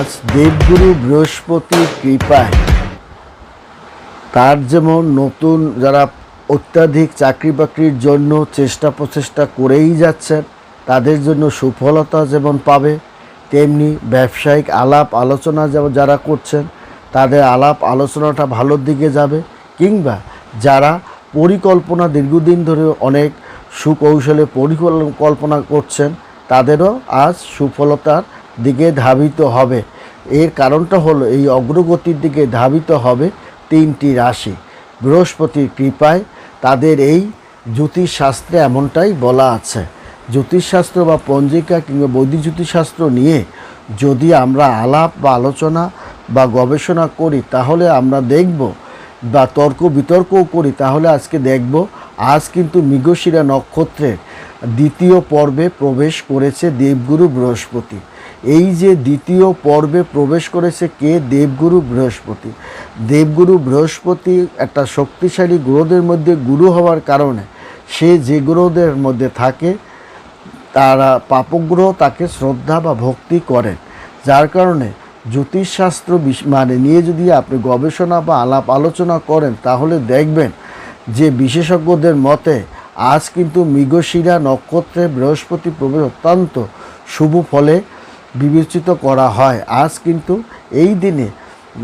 আজ দেবগুরু বৃহস্পতির কৃপায়। তার যেমন নতুন যারা অত্যাধিক চাকরি বাকরির জন্য চেষ্টা প্রচেষ্টা করেই যাচ্ছেন তাদের জন্য সুফলতা যেমন পাবে, তেমনি ব্যবসায়িক আলাপ আলোচনা যেমন যারা করছেন, তাদের আলাপ আলোচনাটা ভালোর দিকে যাবে, কিংবা যারা পরিকল্পনা দীর্ঘদিন ধরে অনেক সুকৌশলে পরিকল্পনা করছেন, তাদেরও আজ সুফলতার দিকে ধাবিত হবে। এর কারণটা হলো এই অগ্রগতির দিকে ধাবিত হবে তিনটি রাশি। বৃহস্পতির কৃপায় তাদের এই জ্যোতিষশাস্ত্রে এমনটাই বলা আছে। জ্যোতিষশাস্ত্র বা পঞ্জিকা কিংবা বৈদিক জ্যোতিষশাস্ত্র নিয়ে যদি আমরা আলাপ বা আলোচনা বা গবেষণা করি, তাহলে আমরা দেখব বা তর্ক বিতর্কও করি, তাহলে আজকে দেখব, আজ কিন্তু মৃগশিরা নক্ষত্রের দ্বিতীয় পর্বে প্রবেশ করেছে দেবগুরু বৃহস্পতি। এই যে দ্বিতীয় পর্বে প্রবেশ করেছে কে? দেবগুরু বৃহস্পতি। দেবগুরু বৃহস্পতি একটা শক্তিশালী গ্রহদের মধ্যে গুরু হওয়ার কারণে সে যে গ্রহদের মধ্যে থাকে, তারা পাপগ্রহ তাকে শ্রদ্ধা বা ভক্তি করেন। যার কারণে জ্যোতিষশাস্ত্র মানে নিয়ে যদি আপনি গবেষণা বা আলাপ আলোচনা করেন, তাহলে দেখবেন যে বিশেষজ্ঞদের মতে আজ কিন্তু মৃগশিরা নক্ষত্রে বৃহস্পতি প্রবেশ অত্যন্ত শুভ ফলে বিবেচিত করা হয়। আজ কিন্তু এই দিনে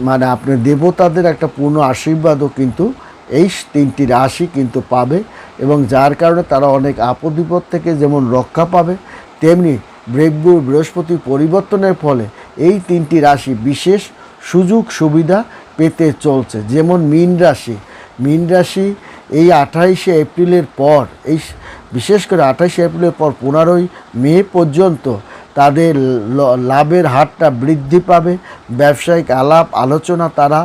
মানে আপনি দেবতাদের একটা পূর্ণ আশীর্বাদও কিন্তু এই তিনটি রাশি কিন্তু পাবে এবং যার কারণে তারা অনেক আপদ বিপদ থেকে যেমন রক্ষা পাবে, তেমনি ব্রেকবুর বৃহস্পতি পরিবর্তনের ফলে এই তিনটি রাশি বিশেষ সুযোগ সুবিধা পেতে চলছে। যেমন মীন রাশি মীন রাশি এই আঠাইশে এপ্রিলের পর, এই বিশেষ করে আঠাইশে এপ্রিলের পর পনেরোই মে পর্যন্ত তাদের লাভের হারটা বৃদ্ধি পাবে। ব্যবসায়িক আলাপ, আলোচনা তারা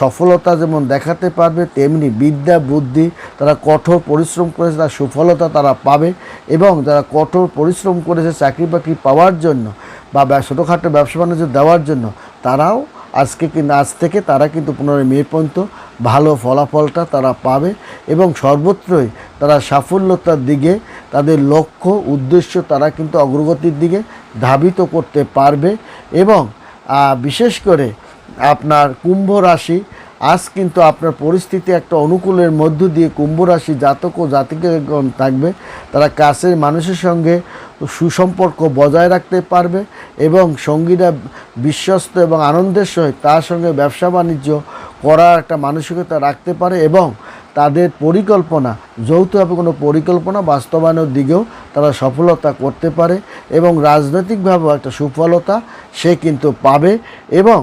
সফলতা যেমন দেখাতে পারবে, তেমনি বিদ্যা, বুদ্ধি তারা কঠোর পরিশ্রম করেছে তার সফলতা তারা পাবে এবং যারা কঠোর পরিশ্রম করেছে চাকরি বাকরি পাওয়ার জন্য বা ছোটোখাটো ব্যবসা বাণিজ্য দেওয়ার জন্য, তারাও আজকে কিন্তু আজ থেকে তারা কিন্তু পুনরায় মে পর্যন্ত ভালো ফলাফলটা তারা পাবে এবং সর্বত্রই তারা সাফল্যতার দিকে তাদের লক্ষ্য, উদ্দেশ্য তারা কিন্তু অগ্রগতির দিকে ধাবিত করতে পারবে এবং বিশেষ করে আপনার কুম্ভ রাশি, আজ কিন্তু আপনার পরিস্থিতি একটা অনুকূলের মধ্য দিয়ে কুম্ভ রাশি জাতক ও জাতিকাগণ থাকবে। তারা কাছের মানুষের সঙ্গে সুসম্পর্ক বজায় রাখতে পারবে এবং সঙ্গীরা বিশ্বস্ত এবং আনন্দের সহিত তার সঙ্গে ব্যবসা বাণিজ্য করার একটা মানসিকতা রাখতে পারে এবং তাদের পরিকল্পনা, যৌথভাবে কোনো পরিকল্পনা বাস্তবায়নের দিকেও তারা সফলতা করতে পারে এবং রাজনৈতিকভাবেও একটা সুফলতা সে কিন্তু পাবে এবং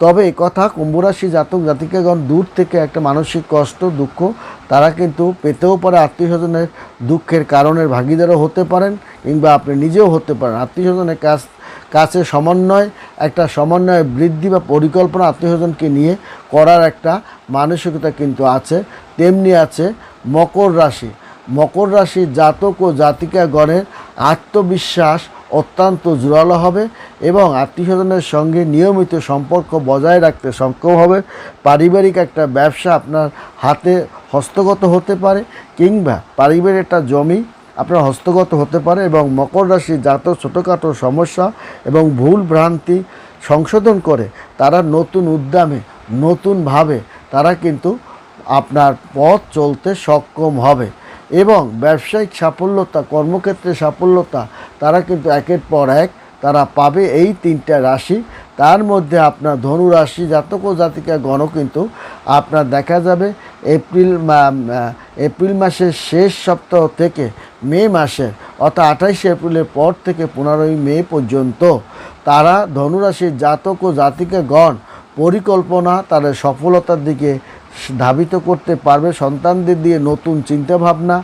তবে এ কথা কুম্ভরাশি জাতক জাতিকাগণ দূর থেকে একটা মানসিক কষ্ট, দুঃখ তারা কিন্তু পেতেও পারে। আত্মীয় স্বজনের দুঃখের কারণের ভাগিদারও হতে পারেন কিংবা আপনি নিজেও হতে পারেন। আত্মীয় স্বজনের কাছ, কাছে সমন্বয়, একটা সমন্বয় বৃদ্ধি বা পরিকল্পনা আত্মীয় স্বজনকে নিয়ে করার একটা মানসিকতা কিন্তু আছে। তেমনি আছে মকর রাশি। মকর রাশির জাতক ও জাতিকাগণের আত্মবিশ্বাস অত্যন্ত জোরালো হবে এবং আত্মীয় স্বজনের সঙ্গে নিয়মিত সম্পর্ক বজায় রাখতে সক্ষম হবে। পারিবারিক একটা ব্যবসা আপনার হাতে হস্তগত হতে পারে কিংবা পারিবারিক একটা জমি আপনার হস্তগত হতে পারে এবং মকর রাশি জাত ছোটোখাটো সমস্যা এবং ভুল ভ্রান্তি সংশোধন করে তারা নতুন উদ্যমে নতুনভাবে তারা কিন্তু আপনার পথ চলতে সক্ষম হবে। এবং ব্যবসায়িক সাফল্যতা, কর্মক্ষেত্রে সাফল্যতা, তারা কিন্তু একের পর এক তারা পাবে এই তিনটা রাশি। তার মধ্যে আপনার ধনু রাশি জাতক ও জাতিকা গণ কিন্তু আপনার দেখা যাবে এপ্রিল এপ্রিল মাসের শেষ সপ্তাহ থেকে মে মাসের, অর্থাৎ আঠাইশে এপ্রিলের পর থেকে পনেরোই মে পর্যন্ত তারা ধনুরাশির জাতক ও জাতিকা গণ পরিকল্পনা, তাদের সফলতার দিকে ধাবিত করতে পারবে সন্তানদের দিয়ে নতুন চিন্তাভাবনা।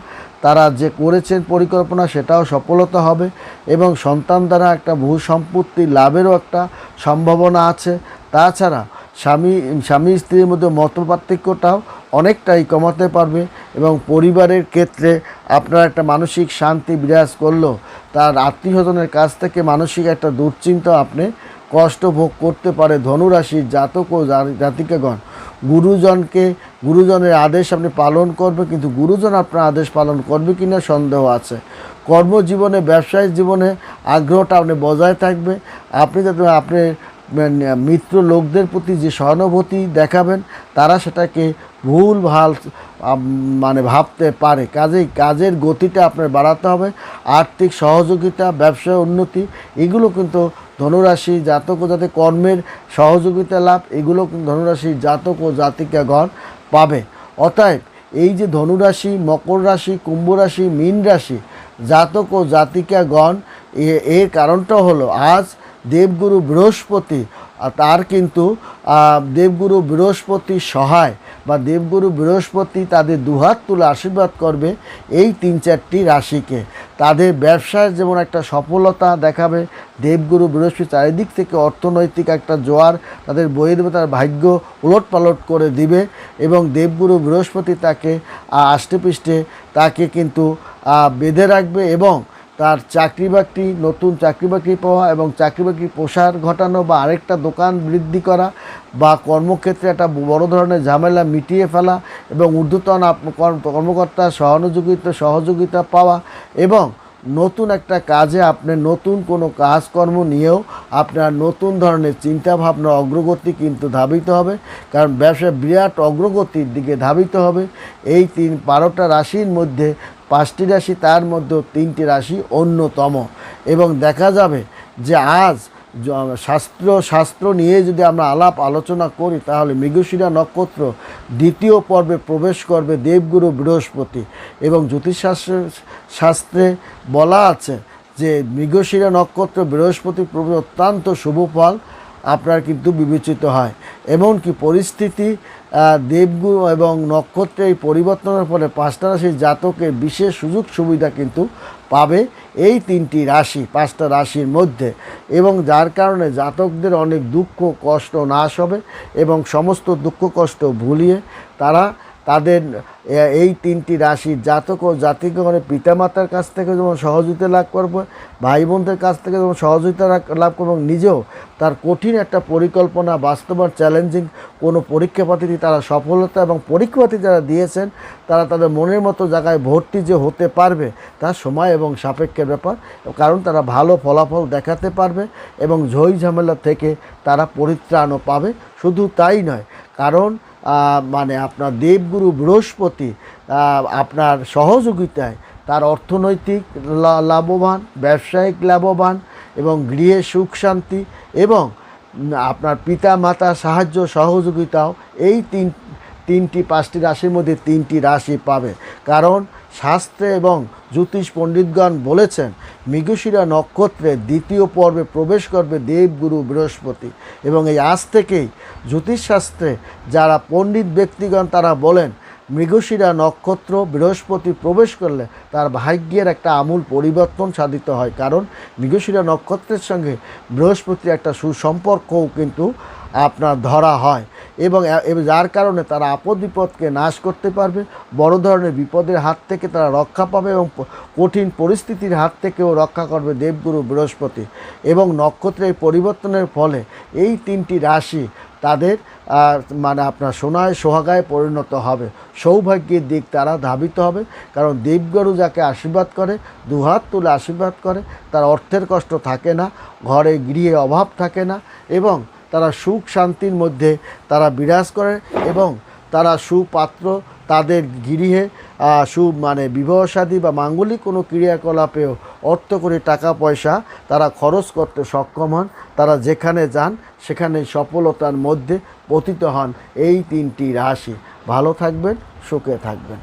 তারা যে করেছেন পরিকল্পনা, সেটাও সফলতা হবে এবং সন্তান দ্বারা একটা ভূ সম্পত্তি লাভেরও একটা সম্ভাবনা আছে। তাছাড়া স্বামী স্বামী স্ত্রীর মধ্যে মতপার্থক্যটাও অনেকটাই কমাতে পারবে এবং পরিবারের ক্ষেত্রে আপনার একটা মানসিক শান্তি বিরাজ করলেও তার আত্মীয় স্বজনের কাছ থেকে মানসিক একটা দুশ্চিন্তা আপনি কষ্ট ভোগ করতে পারে ধনুরাশির জাতক ও জাতিকাগণ। গুরুজনকে, গুরুজনের আদেশ আপনি পালন করবে, কিন্তু গুরুজন আপনার আদেশ পালন করবে কি না সন্দেহ আছে। কর্মজীবনে, ব্যবসায়িক জীবনে আগ্রহটা আপনি বজায় থাকবে। আপনি যাতে আপনি মিত্র লোকদের প্রতি যে সহানুভূতি দেখাবেন, তারা সেটাকে ভুল, ভালো মানে ভাবতে পারে। কাজেই কাজের গতিটা আপনার বাড়াতে হবে। আর্থিক সহযোগিতা, ব্যবসায় উন্নতি, এগুলো কিন্তু ধনুরাশি জাতক ও যাতে কর্মের সহযোগিতা লাভ, এগুলো ধনুরাশি জাতক ও জাতিকাগণ পাবে। অতএব এই যে ধনুরাশি, মকর রাশি, কুম্ভ রাশি, মীন রাশি জাতক ও জাতিকাগণ এর কারণটা হলো আজ দেবগুরু বৃহস্পতি তার কিন্তু দেবগুরু বৃহস্পতি সহায়। বা দেবগুরু বৃহস্পতি তাদের দুহাত তুলে আশীর্বাদ করবে এই তিন চারটি রাশিকে। তাদের ব্যবসায় যেমন একটা সফলতা দেখাবে দেবগুরু বৃহস্পতি চারিদিক থেকে অর্থনৈতিক একটা জোয়ার তাদের বইয়ে দেবে তার ভাগ্য উলট পালট করে দিবে এবং দেবগুরু বৃহস্পতি তাকে আহ, আষ্টেপৃষ্ঠে তাকে কিন্তু বেঁধে রাখবে এবং তার চাকরি বাকরি নতুন চাকরি বাকরি পাওয়া এবং চাকরি বাকরি প্রসার ঘটানো বা আরেকটা দোকান বৃদ্ধি করা বা কর্মক্ষেত্রে একটা বড় ধরনের ঝামেলা মিটিয়ে ফেলা এবং ঊর্ধ্বতন কর্মকর্তা সহানুযোগিতা সহযোগিতা পাওয়া এবং নতুন একটা কাজে আপনি নতুন কোনো কাজকর্ম নিয়েও আপনার নতুন ধরনের চিন্তা ভাবনা অগ্রগতি কিন্তু ধাবিত হবে। কারণ ব্যবসা বিরাট অগ্রগতির দিকে ধাবিত হবে। এই তিন বারোটা রাশির মধ্যে পাঁচটি রাশি, তার মধ্যেও তিনটি রাশি অন্যতম। এবং দেখা যাবে যে আজ শাস্ত্র শাস্ত্র নিয়ে যদি আমরা আলাপ আলোচনা করি, তাহলে মৃগশিরা নক্ষত্র দ্বিতীয় পর্বে প্রবেশ করবে দেবগুরু বৃহস্পতি। এবং জ্যোতিষশাস্ত্র, শাস্ত্রে বলা আছে যে, মৃগশিরা নক্ষত্র বৃহস্পতি প্রবেশ অত্যন্ত শুভ ফল। আপনার কিন্তু বিবেচিত হয়। এমনকি পরিস্থিতি দেবগুণ এবং নক্ষত্রের এই পরিবর্তনের ফলে পাঁচটা রাশির জাতকের বিশেষ সুযোগ সুবিধা কিন্তু পাবে এই তিনটি রাশি, পাঁচটা রাশির মধ্যে। এবং যার কারণে জাতকদের অনেক দুঃখ, কষ্ট, নাশ হবে এবং সমস্ত দুঃখ, কষ্ট ভুলিয়ে তারা তাদের এই তিনটি রাশির জাতক ও জাতিগণের পিতামাতার কাছ থেকে যেমন সহযোগিতা লাভ করবে ভাই বোনদের কাছ থেকে যেমন সহযোগিতা লাভ- করবে নিজেও তার কঠিন একটা পরিকল্পনা বাস্তবায়ন চ্যালেঞ্জিং কোনো পরীক্ষা পাতিতে তারা সফলতা এবং পরীক্ষা পাতি যারা দিয়েছেন, তারা তাদের মনের মতো জায়গায় ভর্তি যে হতে পারবে তার সময় এবং সাপেক্ষের ব্যাপার কারণ তারা ভালো ফলাফল দেখাতে পারবে এবং ঝই ঝামেলা থেকে তারা পরিত্রাণও পাবে। শুধু তাই নয়, কারণ মানে আপনার দেবগুরু বৃহস্পতি আপনার সহযোগিতায় তার অর্থনৈতিক লাভবান, ব্যবসায়িক লাভবান এবং গৃহে সুখ শান্তি এবং আপনার পিতা মাতা সাহায্য সহযোগিতাও এই তিন, তিনটি, পাঁচটি রাশির মধ্যে তিনটি রাশি পাবে। কারণ শাস্ত্রে এবং জ্যোতিষ পণ্ডিতগণ বলেছেন, মৃগশিরা নক্ষত্রের দ্বিতীয় পর্বে প্রবেশ করবে দেবগুরু বৃহস্পতি। এবং এই আজ থেকেই জ্যোতিষশাস্ত্রে যারা পণ্ডিত ব্যক্তিগণ তারা বলেন, মৃগশিরা নক্ষত্র বৃহস্পতি প্রবেশ করলে তার ভাগ্যের একটা আমূল পরিবর্তন সাধিত হয়। কারণ মৃগশিরা নক্ষত্রের সঙ্গে বৃহস্পতির একটা সুসম্পর্কও কিন্তু আপনার ধরা হয়। এবং যার কারণে তারা আপদ বিপদকে নাশ করতে পারবে, বড় ধরনের বিপদের হাত থেকে তারা রক্ষা পাবে এবং কঠিন পরিস্থিতির হাত থেকেও রক্ষা করবে দেবগুরু বৃহস্পতি। এবং নক্ষত্রের পরিবর্তনের ফলে এই তিনটি রাশি তাদের মানে আপনার সোনায় সোহাগায় পরিণত হবে। সৌভাগ্যের দিক তারা ধাবিত হবে, কারণ দেবগরু যাকে আশীর্বাদ করে, দুহাত তুলে আশীর্বাদ করে, তার অর্থের কষ্ট থাকে না, ঘরে গৃহে অভাব থাকে না এবং তারা সুখ শান্তির মধ্যে তারা বিরাজ করে এবং তারা সুপাত্র তাদের গৃহে সু মানে বিবাহ সাদী বা মাঙ্গলিক কোনো ক্রিয়াকলাপেও অর্থ করে টাকা পয়সা তারা খরচ করতে সক্ষম হন। তারা যেখানে যান সেখানে সফলতার মধ্যে পতিত হন। এই তিনটি রাশি। ভালো থাকবেন, সুখে থাকবেন।